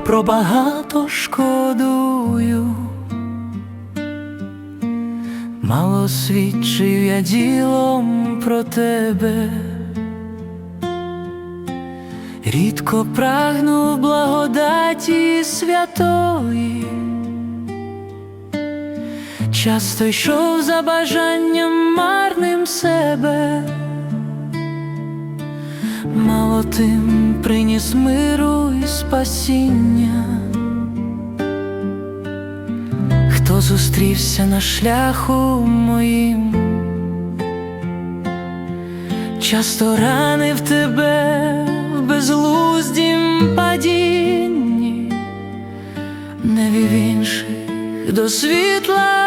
про багато шкодую. Мало свідчив я ділом про тебе, рідко прагнув благодаті святої, часто йшов за бажанням марним себе, мало тим приніс миру і спасіння. Хто зустрівся на шляху моїм, часто ранив тебе в безглуздім падінні, не вів інших до світла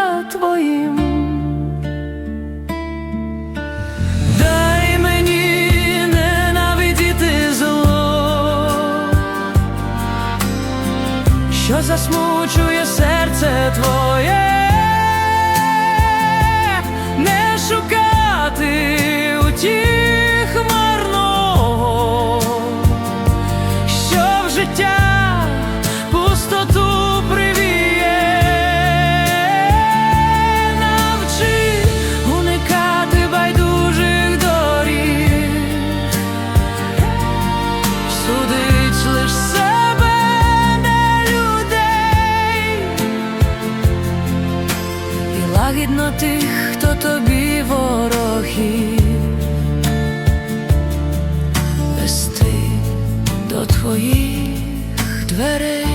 що засмучує серце твоє, не шукати утіх лагідно тих, хто тобі вороги, вести до твоїх дверей.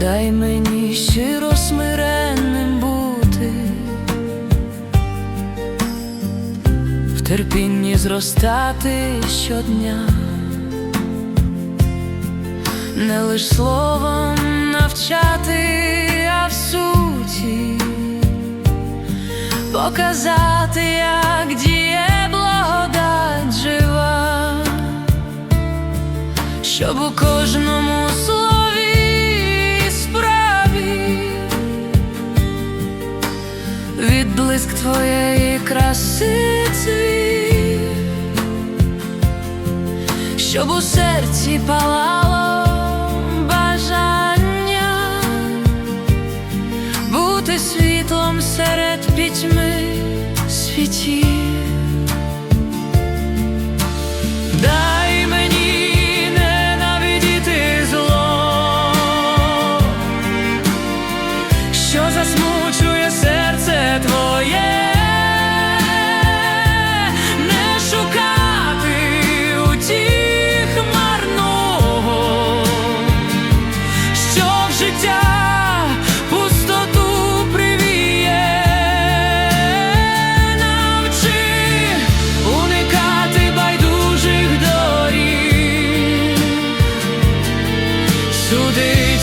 Дай мені щиро смиренним бути, в терпінні зростати щодня, не лиш словом навчати, в суті. Показати, як діє благодать жива, щоб у кожному слові справі відблиск твоєї краси цвів, щоб у серці палало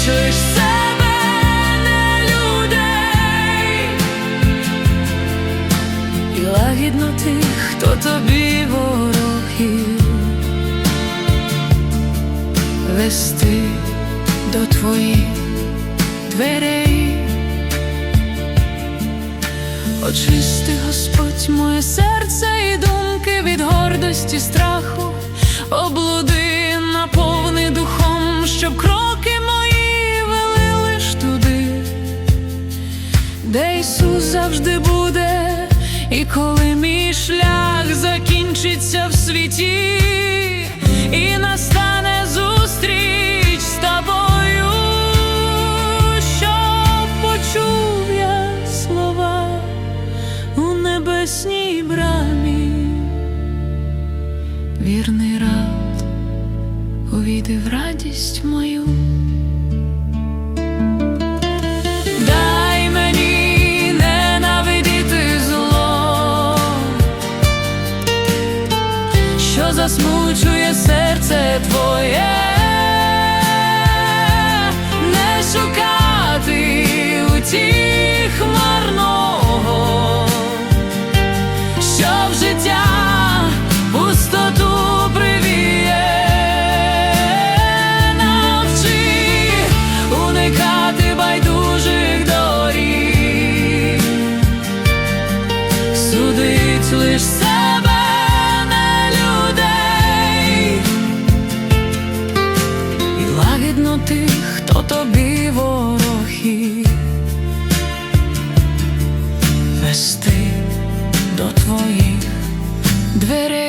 лиш себе, і лагідно тих, хто тобі вороги, вести до твоїх дверей. Очисти, Господь, моє серце і думки від гордості, страху, облуди, наповни духом, щоб кроки завжди буде, і коли мій шлях закінчиться в світі, і настане зустріч з тобою, щоб почув я слова у небесній брамі, вірний рад увійди в радість мою. Засмучує вести до твоїх дверей.